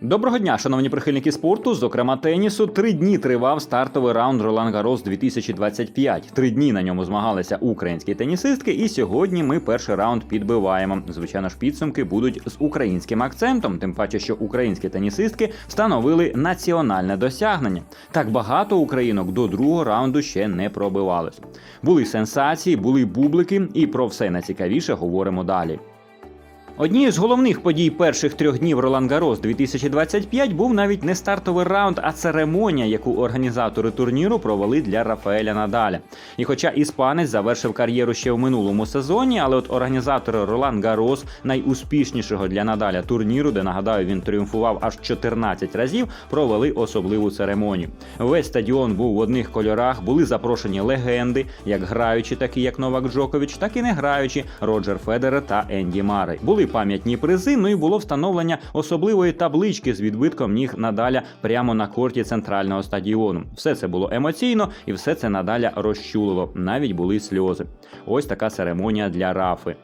Доброго дня, шановні прихильники спорту, зокрема тенісу. Три дні тривав стартовий раунд Ролан Гарос 2025. Три дні на ньому змагалися українські тенісистки, і сьогодні ми перший раунд підбиваємо. Звичайно ж, підсумки будуть з українським акцентом, тим паче, що українські тенісистки встановили національне досягнення. Так багато українок до другого раунду ще не пробивалось. Були сенсації, були бублики, і про все найцікавіше говоримо далі. Однією з головних подій перших трьох днів Ролан Гарос 2025 був навіть не стартовий раунд, а церемонія, яку організатори турніру провели для Рафаеля Надаля. І хоча іспанець завершив кар'єру ще в минулому сезоні, але от організатори Ролан Гарос, найуспішнішого для Надаля турніру, де нагадаю, він тріумфував аж 14 разів, провели особливу церемонію. Весь стадіон був в одних кольорах, були запрошені легенди, як граючі, такі як Новак Джокович, так і не граючі Роджер Федерер та Енді Марей. Були пам'ятні призи. Ну і було встановлення особливої таблички з відбитком ніг надаля прямо на корті центрального стадіону. Все це було емоційно, і все це надаля розчулило. Навіть були сльози. Ось така церемонія для Рафи.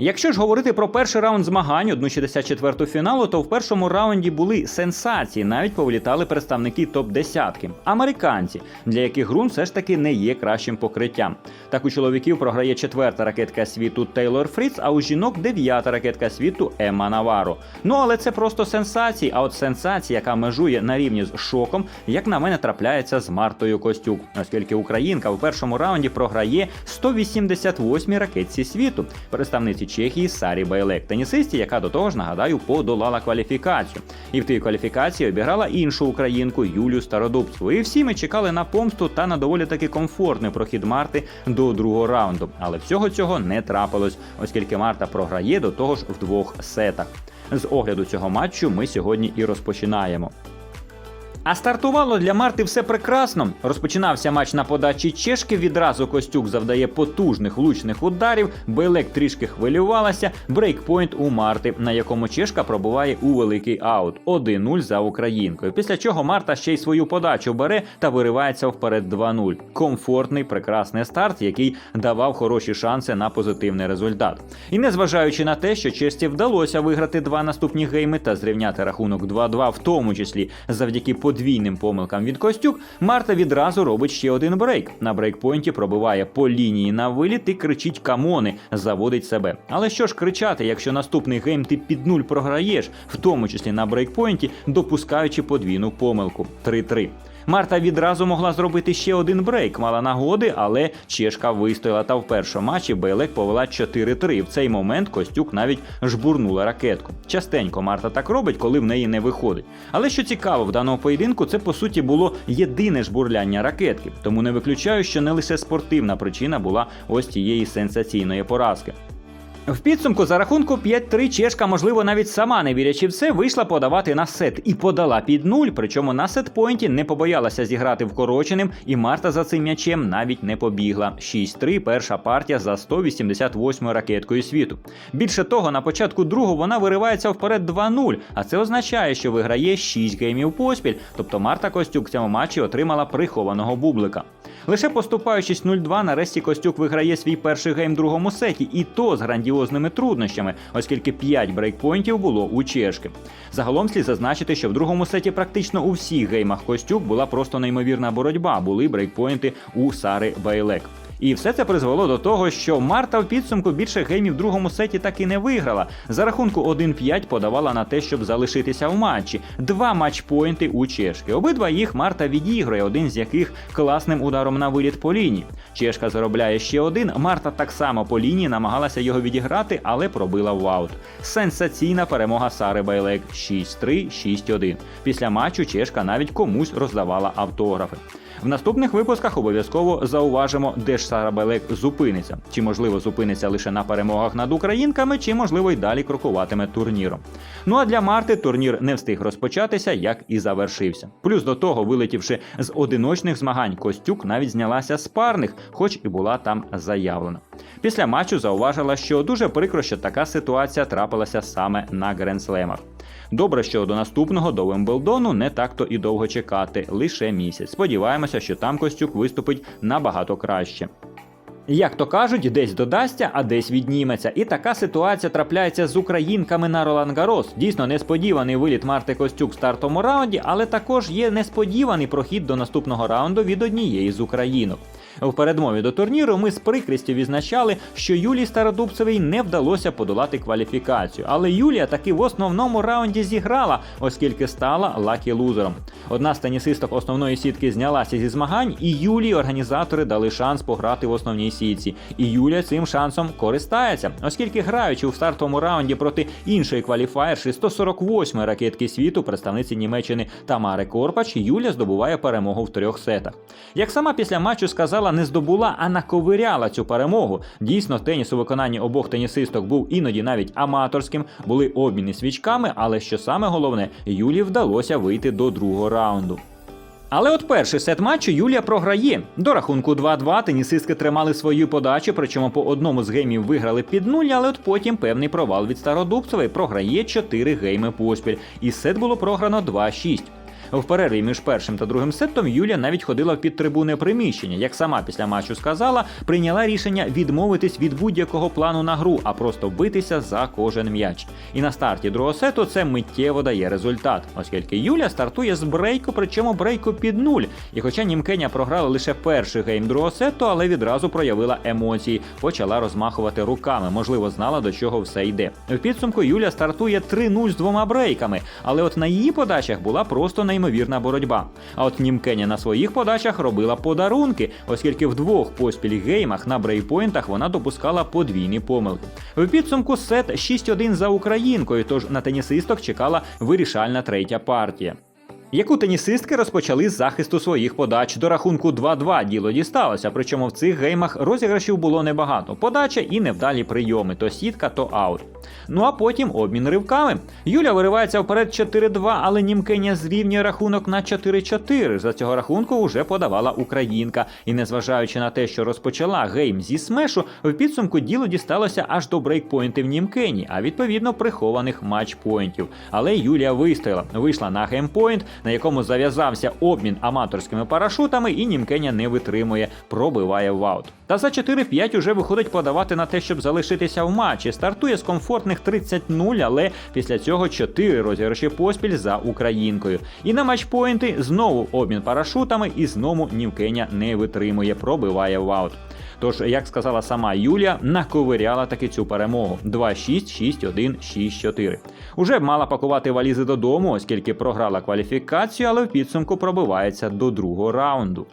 Якщо ж говорити про перший раунд змагань, 1.64 фіналу, то в першому раунді були сенсації, навіть повилітали представники топ-10. Американці, для яких ґрунт все ж таки не є кращим покриттям. Так у чоловіків програє четверта ракетка світу Тейлор Фріц, а у жінок дев'ята ракетка світу Емма Наваро. Ну але це просто сенсації. А от сенсація, яка межує на рівні з шоком, як на мене, трапляється з Мартою Костюк, оскільки Українка в першому раунді програє 188-й ракетці світу, представниці Чехії Сарі Байлек, тенісисті, яка до того ж нагадаю подолала кваліфікацію. І в тій кваліфікації обіграла іншу українку Юлію Стародубцеву. І всі ми чекали на помсту та на доволі таки комфортний прохід Марти до другого раунду. Але всього цього не трапилось, оскільки Марта програє до того ж в двох сетах. З огляду цього матчу ми сьогодні і розпочинаємо. А стартувало для Марти все прекрасно. Розпочинався матч на подачі чешки. Відразу Костюк завдає потужних влучних ударів. Белек трішки хвилювалася. Брейкпойнт у Марти, на якому чешка пробуває у великий аут. 1-0 за українкою. Після чого Марта ще й свою подачу бере та виривається вперед 2-0. Комфортний, прекрасний старт, який давав хороші шанси на позитивний результат. І незважаючи на те, що честі вдалося виграти два наступні гейми та зрівняти рахунок 2-2, в тому числі завдяки подвійним помилкам від Костюк, Марта відразу робить ще один брейк. На брейкпойнті пробиває по лінії на виліт і кричить камони, заводить себе. Але що ж кричати, якщо наступний гейм ти під нуль програєш, в тому числі на брейкпойнті, допускаючи подвійну помилку 3-3. Марта відразу могла зробити ще один брейк, мала нагоди, але чешка вистояла та в першому матчі Белек повела 4-3. В цей момент Костюк навіть жбурнула ракетку. Частенько Марта так робить, коли в неї не виходить. Але що цікаво, в даному поєдинку це по суті було єдине жбурляння ракетки, тому не виключаю, що не лише спортивна причина була ось цієї сенсаційної поразки. В підсумку за рахунку 5-3 чешка, можливо, навіть сама не вірячи в це, вийшла подавати на сет і подала під нуль. Причому на сетпойнті не побоялася зіграти вкороченим, і Марта за цим м'ячем навіть не побігла. 6-3 перша партія за 188 ракеткою світу. Більше того, на початку другого вона виривається вперед 2-0, а це означає, що виграє 6 геймів поспіль. Тобто Марта Костюк в цьому матчі отримала прихованого бублика. Лише поступаючись 0-2, нарешті Костюк виграє свій перший гейм в другому сеті, і то з грандіозними труднощами, оскільки 5 брейкпойнтів було у чешки. Загалом слід зазначити, що в другому сеті практично у всіх геймах Костюк була просто неймовірна боротьба, були брейкпойнти у Сари Байлек. І все це призвело до того, що Марта в підсумку більше геймів в другому сеті так і не виграла. За рахунку 1-5 подавала на те, щоб залишитися в матчі. Два матчпойнти у чешки. Обидва їх Марта відіграє, один з яких класним ударом на виліт по лінії. Чешка заробляє ще один. Марта так само по лінії намагалася його відіграти, але пробила в аут. Сенсаційна перемога Сари Байлек 6-3, 6-1. Після матчу чешка навіть комусь роздавала автографи. В наступних випусках обов'язково зауважимо, де ж Сара Белек зупиниться. Чи можливо зупиниться лише на перемогах над українками, чи можливо й далі крокуватиме турніром. Ну а для Марти турнір не встиг розпочатися, як і завершився. Плюс до того, вилетівши з одиночних змагань, Костюк навіть знялася з парних, хоч і була там заявлена. Після матчу зауважила, що дуже прикро, що така ситуація трапилася саме на гренслемах. Добре, що до наступного до Вимблдону не так-то і довго чекати, лише місяць. Сподіваємося, що там Костюк виступить набагато краще. Як то кажуть, десь додасться, а десь відніметься. І така ситуація трапляється з українками на Ролан Гарос. Дійсно несподіваний виліт Марти Костюк в стартовому раунді, але також є несподіваний прохід до наступного раунду від однієї з українок. В передмові до турніру ми з прикрістю відзначали, що Юлії Стародубцевій не вдалося подолати кваліфікацію, але Юлія таки в основному раунді зіграла, оскільки стала лакі лузером. Одна з тенісисток основної сітки знялася зі змагань, і Юлії організатори дали шанс пограти в основній сітці. І Юлія цим шансом користається, оскільки граючи у стартовому раунді проти іншої кваліфаєрші 148 ракетки світу, представниці Німеччини Тамари Корпач, Юлія здобуває перемогу в трьох сетах. Як сама після матчу сказала, не здобула, а наковиряла цю перемогу. Дійсно, теніс у виконанні обох тенісисток був іноді навіть аматорським, були обміни свічками, але що саме головне, Юлії вдалося вийти до другого раунду. Але от перший сет матчу Юлія програє. До рахунку 2-2 тенісистки тримали свою подачу, причому по одному з геймів виграли під нуль, але от потім певний провал від Стародубцевої програє 4 гейми поспіль. І сет було програно 2-6. В перерві між першим та другим сетом Юлія навіть ходила в підтрибуне приміщення. Як сама після матчу сказала, прийняла рішення відмовитись від будь-якого плану на гру, а просто битися за кожен м'яч. І на старті другого сету це миттєво дає результат, оскільки Юля стартує з брейку, причому брейку під нуль. І хоча Німкеня програла лише перший гейм другого сету, але відразу проявила емоції, почала розмахувати руками, можливо, знала до чого все йде. В підсумку Юля стартує 3-0 з двома брейками, але от на її подачах була просто неймовірна боротьба. А от Німкеня на своїх подачах робила подарунки, оскільки в двох поспіль геймах на брейпойнтах вона допускала подвійні помилки. В підсумку сет 6-1 за українкою, тож на тенісисток чекала вирішальна третя партія. Яку тенісистки розпочали з захисту своїх подач до рахунку 2-2 діло дісталося, причому в цих геймах розіграшів було небагато. Подача і невдалі прийоми, то сітка, то аут. Ну а потім обмін ривками. Юля виривається вперед 4-2, але Німкеня зрівнює рахунок на 4-4. За цього рахунку вже подавала українка. І незважаючи на те, що розпочала гейм зі смешу, в підсумку діло дісталося аж до брейкпойнтів Німкені, а відповідно прихованих матчпойнтів. Але Юлія вистояла, вийшла на геймпойнт, на якому зав'язався обмін аматорськими парашутами, і Німкеня не витримує, пробиває в аут. Та за 4-5 уже виходить подавати на те, щоб залишитися в матчі. Стартує з комфортних 30-0, але після цього 4 розіграші поспіль за українкою. І на матчпойнти знову обмін парашутами, і знову Німкеня не витримує, пробиває в аут. Тож, як сказала сама Юлія, наковиряла таки цю перемогу 2-6, 6-1, 6-4. Уже мала пакувати валізи додому, оскільки програла кваліфікацію, але в підсумку пробивається до другого раунду.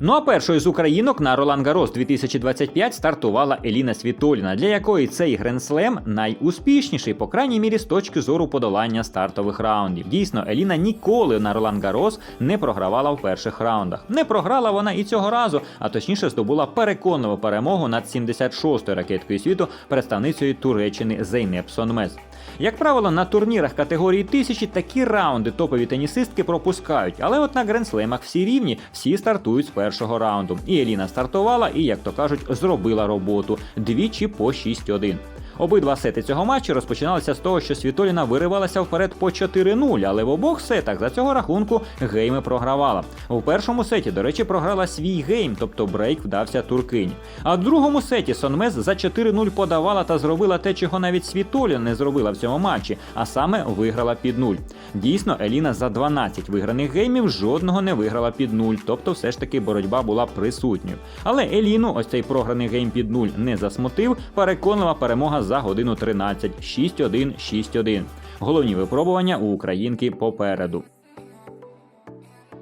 Ну а першою з українок на Ролан Гарос 2025 стартувала Еліна Світоліна, для якої цей гренслем найуспішніший, по крайній мірі, з точки зору подолання стартових раундів. Дійсно, Еліна ніколи на Ролан Гарос не програвала в перших раундах. Не програла вона і цього разу, а точніше здобула переконливу перемогу над 76-ю ракеткою світу представницею Туреччини Зейнеп Сонмез. Як правило, на турнірах категорії тисячі такі раунди топові тенісистки пропускають, але от на гренслемах всі рівні, всі стартують з першого раунду. І Еліна стартувала і, як то кажуть, зробила роботу двічі по 6-1. Обидва сети цього матчу розпочиналися з того, що Світоліна виривалася вперед по 4-0, але в обох сетах за цього рахунку гейми програвала. У першому сеті, до речі, програла свій гейм, тобто брейк вдався туркині. А в другому сеті Сонмез за 4-0 подавала та зробила те, чого навіть Світоліна не зробила в цьому матчі, а саме виграла під нуль. Дійсно, Еліна за 12 виграних геймів жодного не виграла під нуль, тобто все ж таки боротьба була присутньою. Але Еліну ось цей програний гейм під нуль не засмутив. Переконлива перемога за годину 13 6-1, 6-1. Головні випробування у українки попереду.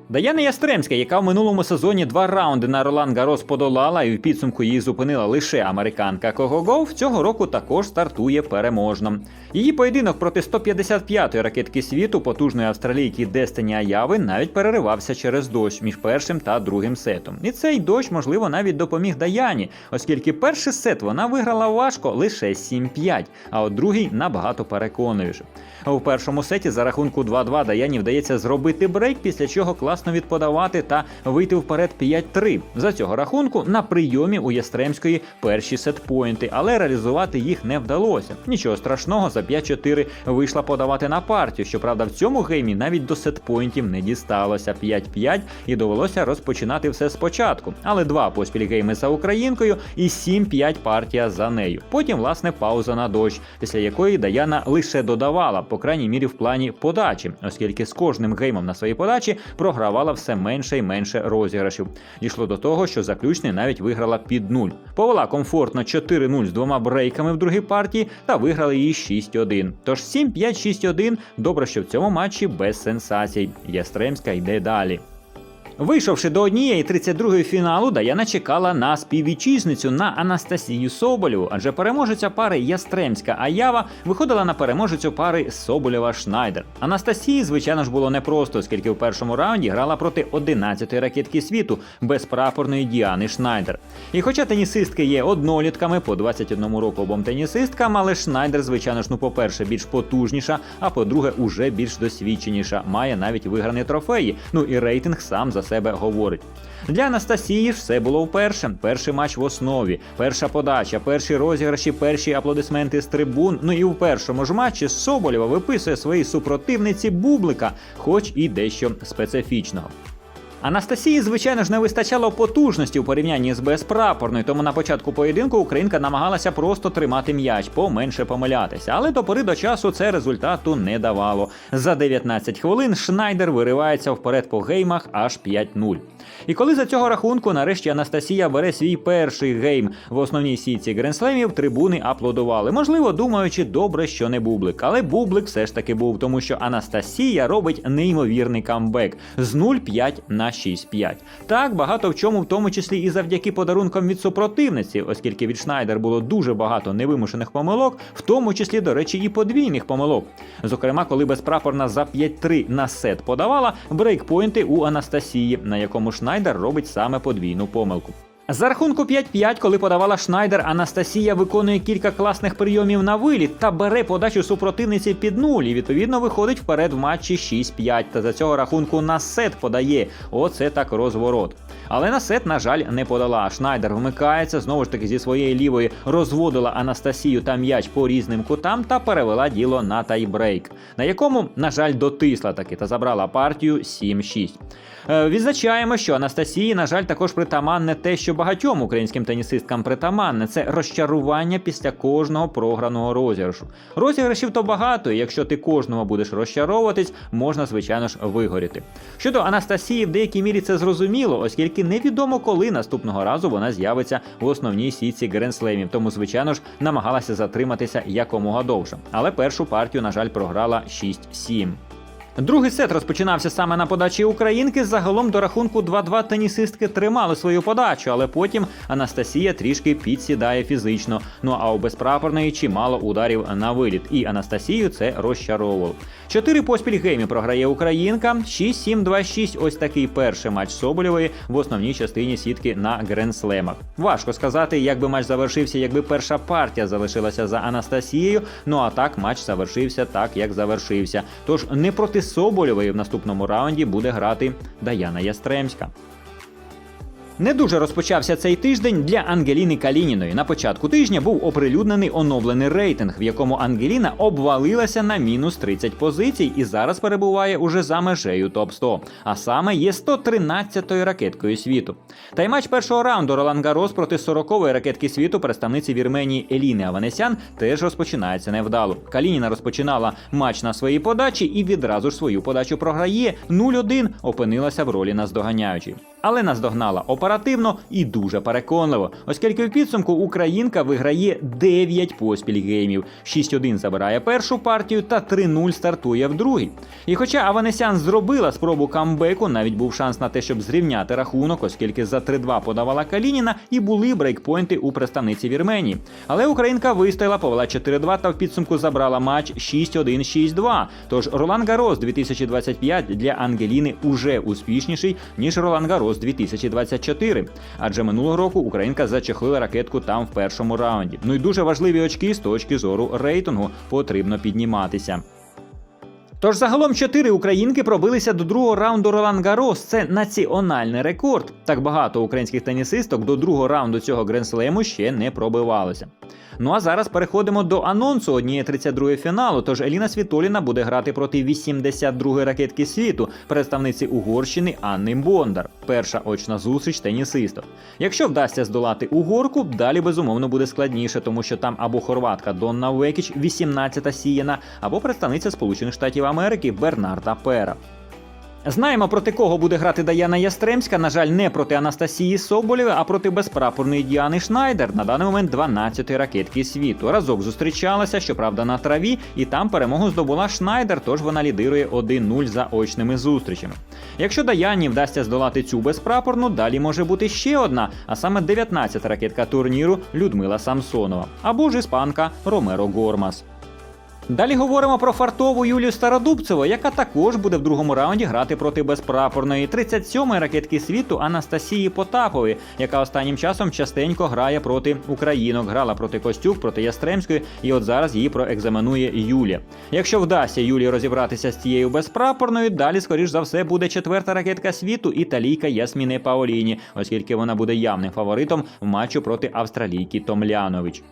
Даяна Ястремська, яка в минулому сезоні два раунди на Ролан Гарос подолала і в підсумку її зупинила лише американка Когогов, цього року також стартує переможно. Її поєдинок проти 155-ї ракетки світу, потужної австралійки Дестині Аяви, навіть переривався через дощ між першим та другим сетом. І цей дощ, можливо, навіть допоміг Даяні, оскільки перший сет вона виграла важко лише 7-5, а от другий набагато переконливіше. У першому сеті за рахунку 2-2 Даяні вдається зробити брейк, після чого класно відподавати та вийти вперед 5-3. За цього рахунку на прийомі у Ястремської перші сетпоінти, але реалізувати їх не вдалося. Нічого страшного, за 5-4 вийшла подавати на партію. Щоправда, в цьому геймі навіть до сетпоінтів не дісталося 5-5 і довелося розпочинати все спочатку. Але два поспіль гейми за українкою і 7-5 партія за нею. Потім, власне, пауза на дощ, після якої Даяна лише додавала, по крайній мірі в плані подачі, оскільки з кожним геймом на своїй подачі програвала все менше і менше розіграшів. Дійшло до того, що заключний навіть виграла під нуль. Повела комфортно 4-0 з двома брейками в другій партії та виграли її 6-1. Тож 7-5-6-1. Добре, що в цьому матчі без сенсацій. Ястремська йде далі. Вийшовши до однієї 32-ї фіналу, Даяна чекала на співвітчизницю на Анастасію Соболєву, адже переможеця пари Ястремська Аява виходила на переможецю пари Соболєва Шнайдер. Анастасії, звичайно ж, було непросто, оскільки в першому раунді грала проти 11-ї ракетки світу безпрапорної Діани Шнайдер. І хоча тенісистки є однолітками по 21 року обом тенісисткам, але Шнайдер, звичайно ж, ну, по-перше, більш потужніша, а по-друге, уже більш досвідченіша, має навіть виграні трофеї. Ну і рейтинг сам за себе говорить. Для Анастасії ж все було вперше. Перший матч в основі, перша подача, перші розіграші, перші аплодисменти з трибун. Ну і в першому ж матчі Соболєва виписує своїй супротивниці Бублика, хоч і дещо специфічного. Анастасії, звичайно ж, не вистачало потужності у порівнянні з безпрапорною, тому на початку поєдинку українка намагалася просто тримати м'яч, поменше помилятися. Але до пори до часу це результату не давало. За 19 хвилин Шнайдер виривається вперед по геймах аж 5-0. І коли за цього рахунку нарешті Анастасія бере свій перший гейм в основній сітці гренслемів, трибуни аплодували. Можливо, думаючи, добре, що не бублик. Але бублик все ж таки був, тому що Анастасія робить неймовірний камбек з 0-5 на 6-5. Так, багато в чому, в тому числі і завдяки подарункам від супротивниці, оскільки від Шнайдер було дуже багато невимушених помилок, в тому числі, до речі, і подвійних помилок. Зокрема, коли безпрапорна за 5-3 на сет подавала брейкпойнти у Анастасії, на якому Шнайдер робить саме подвійну помилку. За рахунку 5-5, коли подавала Шнайдер, Анастасія виконує кілька класних прийомів на виліт та бере подачу супротивниці під нуль і відповідно виходить вперед в матчі 6-5. Та за цього рахунку на сет подає. Оце так розворот. Але на сет, на жаль, не подала. Шнайдер вмикається, знову ж таки зі своєї лівої розводила Анастасію та м'яч по різним кутам та перевела діло на тайбрейк, на якому, на жаль, дотисла таки та забрала партію 7-6. Е, Відзначаємо, що Анастасії, на жаль, також притаманне те, що багатьом українським тенісисткам притаманне це розчарування після кожного програного розіграшу. Розіграшів то багато, і якщо ти кожного будеш розчаровуватись, можна, звичайно ж, вигоріти. Щодо Анастасії, в деякій мірі це зрозуміло, оскільки невідомо, коли наступного разу вона з'явиться в основній сітці гренслемів, тому, звичайно ж, намагалася затриматися якомога довше. Але першу партію, на жаль, програла 6-7. Другий сет розпочинався саме на подачі українки. Загалом до рахунку 2-2 тенісистки тримали свою подачу, але потім Анастасія трішки підсідає фізично. Ну а у безпрапорної чимало ударів на виліт. І Анастасію це розчаровувало. Чотири поспіль геймі програє українка. 6-7-2-6. Ось такий перший матч Соболєвої в основній частині сітки на гренслемах. Важко сказати, як би матч завершився, якби перша партія залишилася за Анастасією. Ну а так матч завершився так, як завершився. Тож не проти Соболєвої в наступному раунді буде грати Даяна Ястремська. Не дуже розпочався цей тиждень для Ангеліни Калініної. На початку тижня був оприлюднений оновлений рейтинг, в якому Ангеліна обвалилася на мінус 30 позицій і зараз перебуває уже за межею топ 100 а саме є 113-ю ракеткою світу. Та й матч першого раунду Ролан Гарос проти 40-ї ракетки світу представниці Вірменії Еліни Аванесян теж розпочинається невдало. Калініна розпочинала матч на своїй подачі і відразу ж свою подачу програє 0-1, опинилася в ролі наздоганяючої. Але наздогнала оперативно і дуже переконливо, оскільки в підсумку Українка виграє 9 поспіль геймів, 6-1 забирає першу партію та 3-0 стартує в другій. І хоча Аванесян зробила спробу камбеку, навіть був шанс на те, щоб зрівняти рахунок, оскільки за 3-2 подавала Калініна і були брейкпойнти у представниці Вірменії. Але Українка вистояла, повела 4-2 та в підсумку забрала матч 6-1-6-2. Тож Ролан Гарос 2025 для Ангеліни уже успішніший, ніж Ролан Гарос 2024. Адже минулого року Українка зачехлила ракетку там в першому раунді. Ну і дуже важливі очки з точки зору рейтингу потрібно підніматися. Тож загалом чотири українки пробилися до другого раунду Ролан Гарос. Це національний рекорд. Так багато українських тенісисток до другого раунду цього гренслему ще не пробивалося. Ну а зараз переходимо до анонсу однієї 32-ї фіналу. Тож Еліна Світоліна буде грати проти 82-ї ракетки світу, представниці Угорщини Анни Бондар. Перша очна зустріч тенісисток. Якщо вдасться здолати угорку, далі безумовно буде складніше, тому що там або хорватка Донна Векіч, 18-та сіяна, або представниця Сполучених Штатів Америки Бернарда Пера. Знаємо, проти кого буде грати Даяна Ястремська. На жаль, не проти Анастасії Соболєвої, а проти безпрапорної Діани Шнайдер. На даний момент 12-ї ракетки світу. Разок зустрічалася, щоправда, на траві, і там перемогу здобула Шнайдер, тож вона лідирує 1-0 за очними зустрічами. Якщо Даяні вдасться здолати цю безпрапорну, далі може бути ще одна, а саме 19-та ракетка турніру Людмила Самсонова або ж іспанка Ромеро Гормас. Далі говоримо про фартову Юлію Стародубцеву, яка також буде в другому раунді грати проти безпрапорної 37-ї ракетки світу Анастасії Потапової, яка останнім часом частенько грає проти українок. Грала проти Костюк, проти Ястремської, і от зараз її проекзаменує Юлія. Якщо вдасться Юлії розібратися з цією безпрапорною, далі, скоріш за все, буде четверта ракетка світу італійка Ясміне Паоліні, оскільки вона буде явним фаворитом в матчу проти австралійки Томлянович.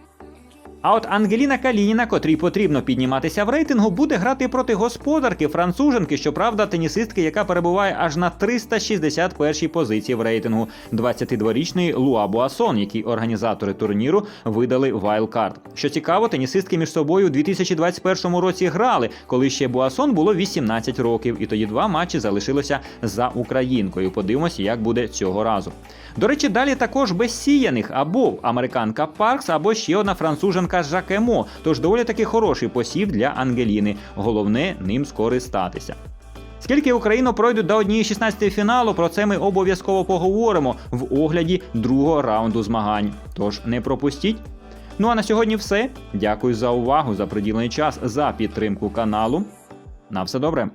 А от Ангеліна Калініна, котрій потрібно підніматися в рейтингу, буде грати проти господарки француженки, щоправда, тенісистки, яка перебуває аж на 361-й позиції в рейтингу 22-річної Луа Буасон, якій організатори турніру видали вайлдкарт. Що цікаво, тенісистки між собою у 2021 році грали, коли ще Буасон було 18 років, і тоді два матчі залишилося за українкою. Подивимося, як буде цього разу. До речі, далі також безсіяних або американка Паркс, або ще одна француженка Жакемо. Тож доволі таки хороший посів для Ангеліни. Головне ним скористатися. Скільки Україну пройдуть до однієї 16 фіналу, про це ми обов'язково поговоримо в огляді другого раунду змагань. Тож не пропустіть. Ну а на сьогодні все. Дякую за увагу, за приділений час, за підтримку каналу. На все добре.